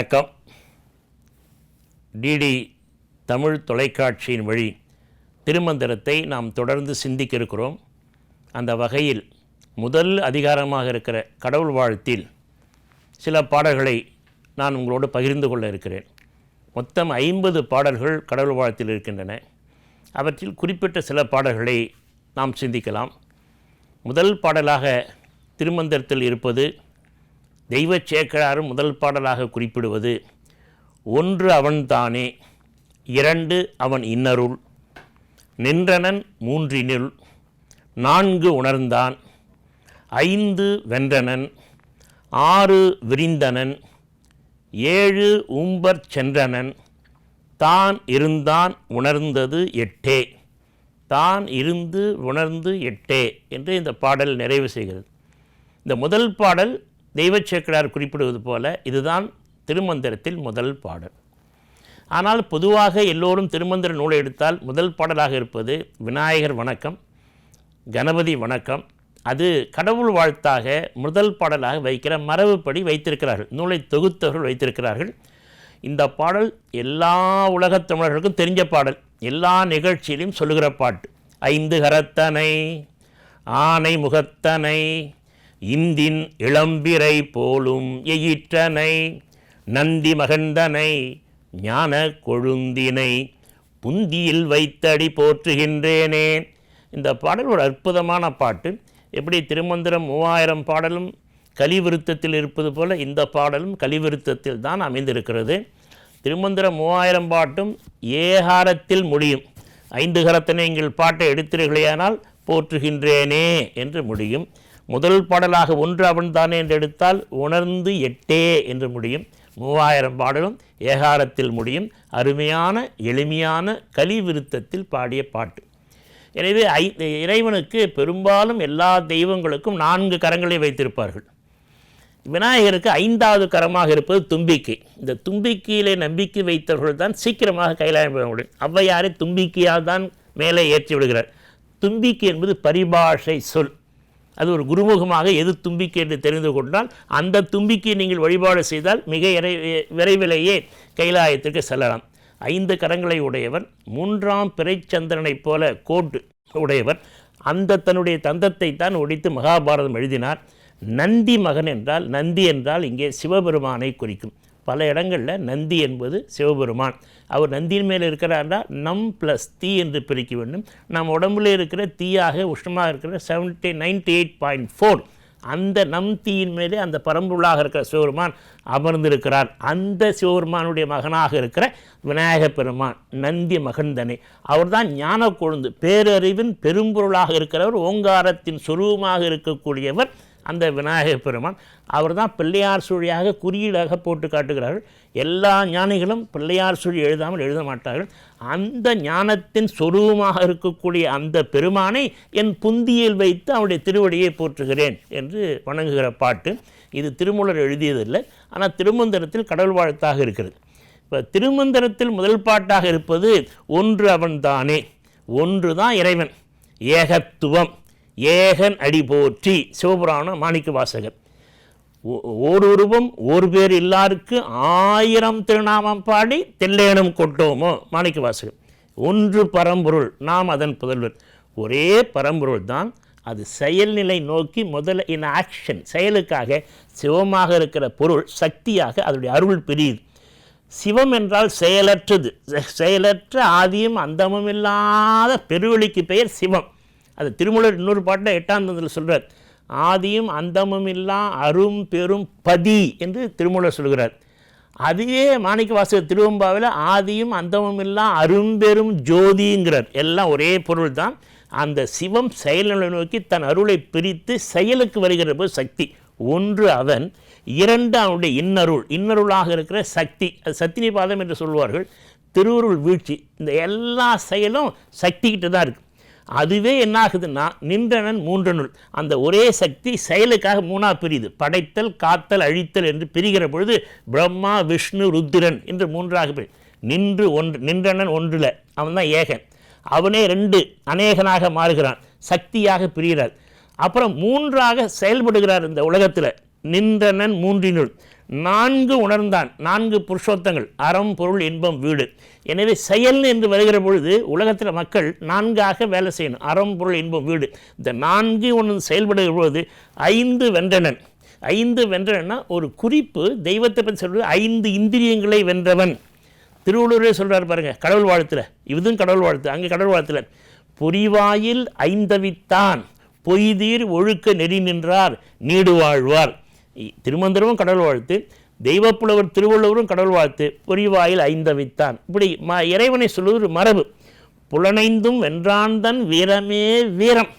வணக்கம். டிடி தமிழ் தொலைக்காட்சியின் வழி திருமந்திரத்தை நாம் தொடர்ந்து சிந்திக்க இருக்கிறோம் அந்த வகையில் முதல் அதிகாரமாக இருக்கிற கடவுள் வாழ்த்தில் சில பாடல்களை நான் உங்களோடு பகிர்ந்து கொள்ள இருக்கிறேன். மொத்தம் ஐம்பது பாடல்கள் கடவுள் வாழ்த்தில் இருக்கின்றன. அவற்றில் குறிப்பிட்ட சில பாடல்களை நாம் சிந்திக்கலாம். முதல் பாடலாக திருமந்திரத்தில் இருப்பது தெய்வ சேக்கராரும் முதல் பாடலாக குறிப்பிடுவது ஒன்று அவன்தானே இரண்டு அவன் இன்னருள் நின்றனன் மூன்றினுள் நான்கு உணர்ந்தான் ஐந்து வென்றனன் ஆறு விரிந்தனன் ஏழு உம்பர் சென்றனன் தான் இருந்தான் உணர்ந்தது எட்டே தான் இருந்து உணர்ந்து எட்டே என்று இந்த பாடல் நிறைவு செய்கிறது. இந்த முதல் பாடல் தெய்வச்சேக்கடார் குறிப்பிடுவது போல இதுதான் திருமந்திரத்தில் முதல் பாடல். ஆனால் பொதுவாக எல்லோரும் திருமந்திர நூலை எடுத்தால் முதல் பாடலாக இருப்பது விநாயகர் வணக்கம் கணபதி வணக்கம். அது கடவுள் வாழ்த்தாக முதல் பாடலாக வைக்கிற மரபுப்படி வைத்திருக்கிறார்கள். நூலை தொகுத்தவர்கள் வைத்திருக்கிறார்கள். இந்த பாடல் எல்லா உலகத் தமிழர்களுக்கும் தெரிஞ்ச பாடல். எல்லா நிகழ்ச்சியிலும் சொல்லுகிற பாட்டு. ஐந்து கரத்தனை ஆனை முகத்தனை இந்தின் இளம்பிரை போலும் எயிற்றனை நந்தி மகந்தனை ஞான கொழுந்தினை புந்தியில் வைத்தடி போற்றுகின்றேனே. இந்த பாடல் ஒரு அற்புதமான பாட்டு எப்படி திருமந்திரம் மூவாயிரம் பாடலும் கலிவிருத்தத்தில் இருப்பது போல இந்த பாடலும் கலிவிருத்தத்தில் தான் அமைந்திருக்கிறது. திருமந்திரம் மூவாயிரம் பாட்டும் ஏகாரத்தில் முடியும். ஐந்து கரத்தினை எங்கள் பாட்டை எடுத்தீர்களேயானால் போற்றுகின்றேனே என்று முடியும். முதல் பாடலாக ஒன்று அவன் தானே என்று எடுத்தால் உணர்ந்து எட்டே என்று முடியும். மூவாயிரம் பாடலும் ஏகாரத்தில் முடியும். அருமையான எளிமையான கலிவிருத்தத்தில் பாடிய பாட்டு. எனவே ஐ இறைவனுக்கு பெரும்பாலும் எல்லா தெய்வங்களுக்கும் நான்கு கரங்களை வைத்திருப்பார்கள். விநாயகருக்கு ஐந்தாவது கரமாக இருப்பது தும்பிக்கை. இந்த தும்பிக்கையிலே நம்பிக்கை வைத்தவர்கள் தான் சீக்கிரமாக கைலாயம் பெற முடியும். ஔவையாரை தும்பிக்கையால் தான் மேலே ஏற்றி விடுகிறார். தும்பிக்கை என்பது பரிபாஷை சொல். அது ஒரு குருமுகமாக எது தும்பிக்கை என்று தெரிந்து கொண்டால் அந்த தும்பிக்கையை நீங்கள் வழிபாடு செய்தால் மிக இறை விரைவிலேயே கைலாயத்திற்கு செல்லலாம். ஐந்து கரங்களை உடையவர் மூன்றாம் பிறைச்சந்திரனைப் போல கோட்டு உடையவர் அந்த தன்னுடைய தந்தத்தை தான் ஒடித்து மகாபாரதம் எழுதினார். நந்தி மகன் என்றால் நந்தி என்றால் இங்கே சிவபெருமானை குறிக்கும். பல இடங்களில் நந்தி என்பது சிவபெருமான். அவர் நந்தியின் மேலே இருக்கிறாரா நம் ப்ளஸ் தீ என்று பிரிக்க வேண்டும். நம் உடம்புல இருக்கிற தீயாக உஷ்ணமாக இருக்கிற seventy ninety eight point four அந்த நம் தீயின் மேலே அந்த பரம்பொருளாக இருக்கிற சிவபெருமான் அமர்ந்திருக்கிறார். அந்த சிவபெருமானுடைய மகனாக இருக்கிற விநாயக பெருமான் நந்தி மகன்தனை அவர்தான் ஞான கொழுந்து பேரறிவின் பெரும்பொருளாக இருக்கிறவர் ஓங்காரத்தின் சொரூபமாக இருக்கக்கூடியவர் அந்த விநாயகர் பெருமான். அவர் தான் பிள்ளையார் சுழியாக குறியீடாக போட்டு காட்டுகிறார்கள். எல்லா ஞானிகளும் பிள்ளையார் சுழி எழுதாமல் எழுத மாட்டார்கள். அந்த ஞானத்தின் சொரூபமாக இருக்கக்கூடிய அந்த பெருமானை என் புந்தியில் வைத்து அவருடைய திருவடியை போற்றுகிறேன் என்று வணங்குகிற பாட்டு. இது திருமூலர் எழுதியதில்லை. ஆனால் திருமந்திரத்தில் கடவுள் வாழ்த்தாக இருக்கிறது. இப்போ திருமந்திரத்தில் முதல் பாட்டாக இருப்பது ஒன்று அவன்தானே ஒன்று தான் இறைவன் ஏகத்துவம். ஏகன் அடி போற்றி. சிவபுராணம் மாணிக்க வாசகர். ஓர் உருவம் ஒரு பேர் இல்லாருக்கு ஆயிரம் திருநாமம் பாடி தெல்லேனம் கொட்டோமோ? மாணிக்க வாசகர். ஒன்று பரம்பொருள் நாம் அதன் புதல்வர். ஒரே பரம்பொருள் தான் அது செயல்நிலை நோக்கி முதல்ல இன் ஆக்ஷன் செயலுக்காக சிவமாக இருக்கிற பொருள் சக்தியாக அதனுடைய அருள் பிரியுது. சிவம் என்றால் செயலற்றது. செயலற்ற ஆதியும் அந்தமும் இல்லாத பெருவெளிக்கு பெயர் சிவம். அது திருமூலர் இன்னொரு பாட்டில் எட்டாம் தந்தத்தில் சொல்கிறார் ஆதியும் அந்தமும் இல்லா அரும் பெரும் பதி என்று திருமூலர் சொல்கிறார். அதையே மாணிக்க வாசகர் திருவம்பாவில் ஆதியும் அந்தமும் இல்லா அரும்பெரும் ஜோதிங்கிறார். எல்லாம் ஒரே பொருள் தான். அந்த சிவம் செயல்நிலை நோக்கி தன் அருளை பிரித்து செயலுக்கு வருகிற போது சக்தி. ஒன்று அவன் இரண்டு அவனுடைய இன்னருள். இன்னருளாக இருக்கிற சக்தி. அது சத்தினிபாதம் என்று சொல்வார்கள் திருவருள் வீழ்ச்சி. இந்த எல்லா செயலும் சக்திக்கிட்ட தான் இருக்குது அதுவே என்ன ஆகுதுன்னா நின்றனன் மூன்றனுள். அந்த ஒரே சக்தி செயலுக்காக மூணாக பிரியுது. படைத்தல் காத்தல் அழித்தல் என்று பிரிகிற பொழுது பிரம்மா விஷ்ணு ருத்திரன் என்று மூன்றாக பிரி. நின்று ஒன்று நின்றனன் ஒன்றில். அவன் தான் ஏகன். அவனே ரெண்டு அநேகனாக மாறுகிறான். சக்தியாக பிரிகிறார் அப்புறம் மூன்றாக செயல்படுகிறார் இந்த உலகத்தில். நின்றனன் மூன்றினுள். நான்கு உணர்ந்தான். நான்கு புருஷோத்தங்கள். அறம் பொருள் இன்பம் வீடு. எனவே செயல் என்று வருகிற பொழுது உலகத்தில் மக்கள் நான்காக வேலை செய்யணும். அறம் பொருள் இன்பம் வீடு. இந்த நான்கு ஒன்று செயல்படுகிற பொழுது ஐந்து வென்றனன். ஐந்து வென்றனன்னா ஒரு குறிப்பு தெய்வத்தை பற்றி சொல்வது ஐந்து இந்திரியங்களை வென்றவன். திருவள்ளூரே சொல்கிறார் பாருங்க கடவுள் வாழ்த்தில். இதுவும் கடவுள் வாழ்த்து அங்கே கடவுள் வாழ்த்துல. புரிவாயில் ஐந்தவித்தான் பொய்தீர் ஒழுக்க நெறி நின்றார் நீடு வாழ்வார். திருமந்திரமும் கடவுள் வாழ்த்து தெய்வப்புலவர் திருவள்ளுவரும் கடவுள் வாழ்த்து பொறிவாயில் ஐந்தவித்தான். இப்படி ம இறைவனை சொல்வது ஒரு மரபு. புலனைந்தும் வென்றான்தன் வீரமே வீரம்.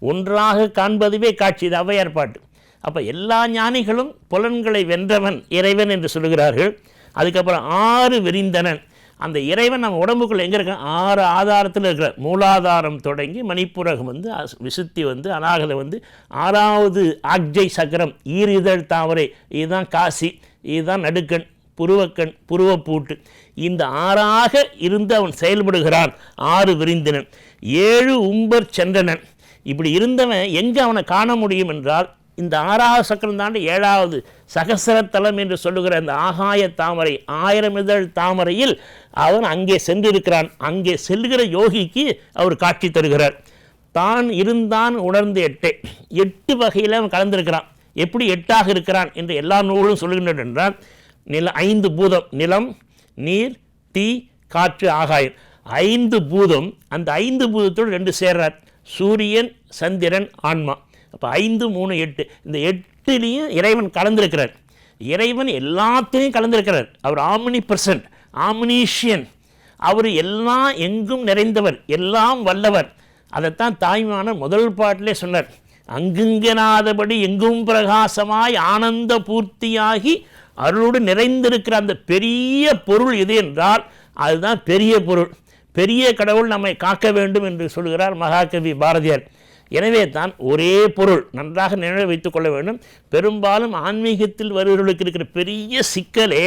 ஒன்றாக காண்பதுவே காட்சி இது ஔவையார் பாட்டு அப்போ எல்லா ஞானிகளும் புலன்களை வென்றவன் இறைவன் என்று சொல்லுகிறார்கள். அதுக்கப்புறம் ஆறு விரிந்தனன். அந்த இறைவன் நம்ம உடம்புக்குள்ள எங்கே இருக்கான்? ஆறு ஆதாரத்தில் இருக்கிற மூலாதாரம் தொடங்கி மணிப்புரகம் வந்து விசுத்தி வந்து அநாகதம் வந்து ஆறாவது ஆக்ஜை சக்கரம் ஈரிதழ் தாவரை இதுதான் காசி இதுதான் நடுக்கண் புருவக்கண் புருவப்பூட்டு. இந்த ஆறாக இருந்து அவன் செயல்படுகிறான். ஆறு விரிந்தனன். ஏழு உம்பர் சென்றனன். இப்படி இருந்தவன் எங்கே அவனை காண முடியும் என்றால் இந்த ஆறாவது சக்கரம் தாண்டி ஏழாவது சகசரத்தலம் என்று சொல்லுகிற அந்த ஆகாய தாமரை ஆயிரம் இதழ் தாமரையில் அவன் அங்கே சென்றிருக்கிறான். அங்கே செல்கிற யோகிக்கு அவர் காட்சி தருகிறார். தான் இருந்தான் உணர்ந்து எட்டே. எட்டு வகையில் அவன் கலந்திருக்கிறான். எப்படி எட்டாக இருக்கிறான் என்று எல்லா நூலும் சொல்லுகின்றன என்றால் நில ஐந்து பூதம் நிலம் நீர் தீ காற்று ஆகாயம். ஐந்து பூதம் அந்த ஐந்து பூதத்தோடு ரெண்டு சேர்றார். சூரியன் சந்திரன் ஆன்மா. அப்போ ஐந்து மூணு எட்டு. இந்த எட்டுலேயும் இறைவன் கலந்திருக்கிறார். இறைவன் எல்லாத்துலேயும் கலந்திருக்கிறார். அவர் ஆமினி பர்சன்ட் ஆமினீஷியன் அவர் எல்லாம் எங்கும் நிறைந்தவர் எல்லாம் வல்லவர். அதைத்தான் தாய்மான முதல் பாட்டிலே சொன்னார். அங்குங்கனாதபடி எங்கும் பிரகாசமாய் ஆனந்த பூர்த்தியாகி அருளோடு நிறைந்திருக்கிற அந்த பெரிய பொருள் எது என்றால் அதுதான் பெரிய பொருள். பெரிய கடவுள் நம்மை காக்க வேண்டும் என்று சொல்கிறார் மகாகவி பாரதியார். எனவே தான் ஒரே பொருள் நன்றாக நினைவு வைத்துக் கொள்ள வேண்டும். பெரும்பாலும் ஆன்மீகத்தில் வருகிறவர்களுக்கு இருக்கிற பெரிய சிக்கலே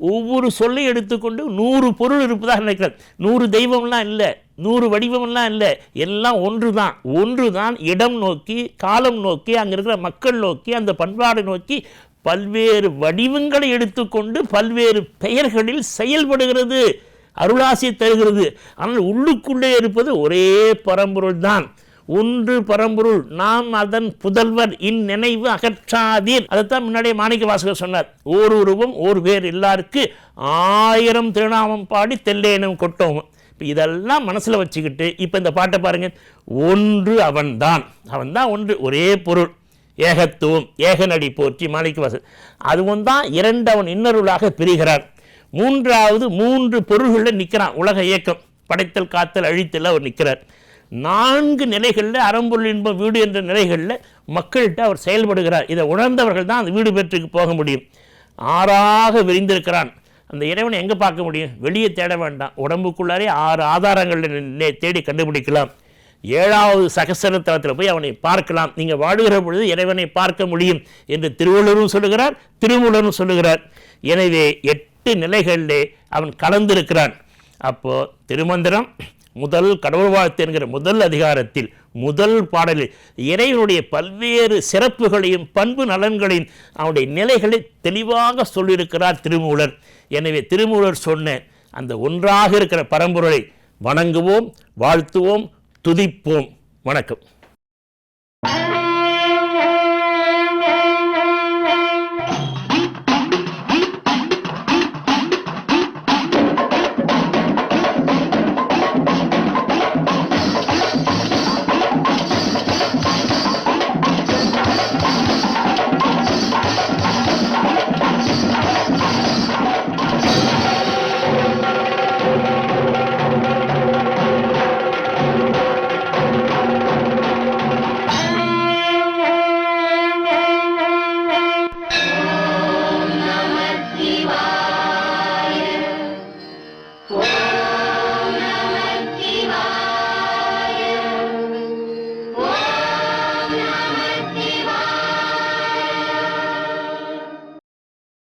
ஒவ்வொரு சொல்லை எடுத்துக்கொண்டு நூறு பொருள் இருப்பதாக நினைக்கிறது நூறு தெய்வம்லாம் இல்லை நூறு வடிவம்லாம் இல்லை எல்லாம் ஒன்று தான் ஒன்று தான் இடம் நோக்கி காலம் நோக்கி அங்கே இருக்கிற மக்கள் நோக்கி அந்த பண்பாடை நோக்கி பல்வேறு வடிவங்களை எடுத்துக்கொண்டு பல்வேறு பெயர்களில் செயல்படுகிறது அருளாசி தருகிறது. ஆனால் உள்ளுக்குள்ளே இருப்பது ஒரே பரம்பொருள் தான் ஒன்று பரம்பொருள் நாம் அதன் புதல்வர் இந்நினைவு அகற்றாதீர். அதைத்தான் முன்னாடியே மாணிக்க வாசகர் சொன்னார். ஓர் உருவம் ஓர் பேர் எல்லாருக்கு ஆயிரம் திருநாமம் பாடி தெல்லேனும் கொட்டோம் இப்போ இதெல்லாம் மனசில் வச்சுக்கிட்டு இப்போ இந்த பாட்டை பாருங்கள் ஒன்று அவன்தான். அவன்தான் ஒன்று ஒரே பொருள். ஏகத்துவம் ஏகநடி போற்றி மாணிக்க வாசகர். அதுவும் தான் இரண்டவன் இன்னருளாக பிரிகிறார். மூன்றாவது மூன்று பொருள்களில் நிற்கிறான் உலக இயக்கம். படைத்தல் காத்தல் அழித்தல் அவர் நிற்கிறார் நான்கு நிலைகளில் அறம்பொருள் இன்பம் வீடு என்ற நிலைகளில் மக்கள்கிட்ட அவர் செயல்படுகிறார். இதை உணர்ந்தவர்கள் தான் அந்த வீடு பெற்றுக்கு போக முடியும். ஆறாக விரிந்திருக்கிறான். அந்த இறைவனை எங்கே பார்க்க முடியும்? வெளியே தேட வேண்டாம். உடம்புக்குள்ளாரே ஆறு ஆதாரங்களில் தேடி கண்டுபிடிக்கலாம். ஏழாவது சகசரத்தலத்தில் போய் அவனை பார்க்கலாம். நீங்கள் வாடுகிற பொழுது இறைவனை பார்க்க முடியும் என்று திருவள்ளுவரும் சொல்லுகிறார் திருமூலரும் சொல்லுகிறார். எனவே எட்டு நிலைகளிலே அவன் கலந்திருக்கிறான். அப்போது திருமந்திரம் முதல் கடவுள் வாழ்த்து என்கிற முதல் அதிகாரத்தில் முதல் பாடலில் இறைவனுடைய பல்வேறு சிறப்புகளையும் பண்பு நலன்களையும் அவனுடைய நிலைகளை தெளிவாக சொல்லியிருக்கிறார் திருமூலர். எனவே திருமூலர் சொன்ன அந்த ஒன்றாக இருக்கிற பரம்பொருளை வணங்குவோம் வாழ்த்துவோம் துதிப்போம். வணக்கம்.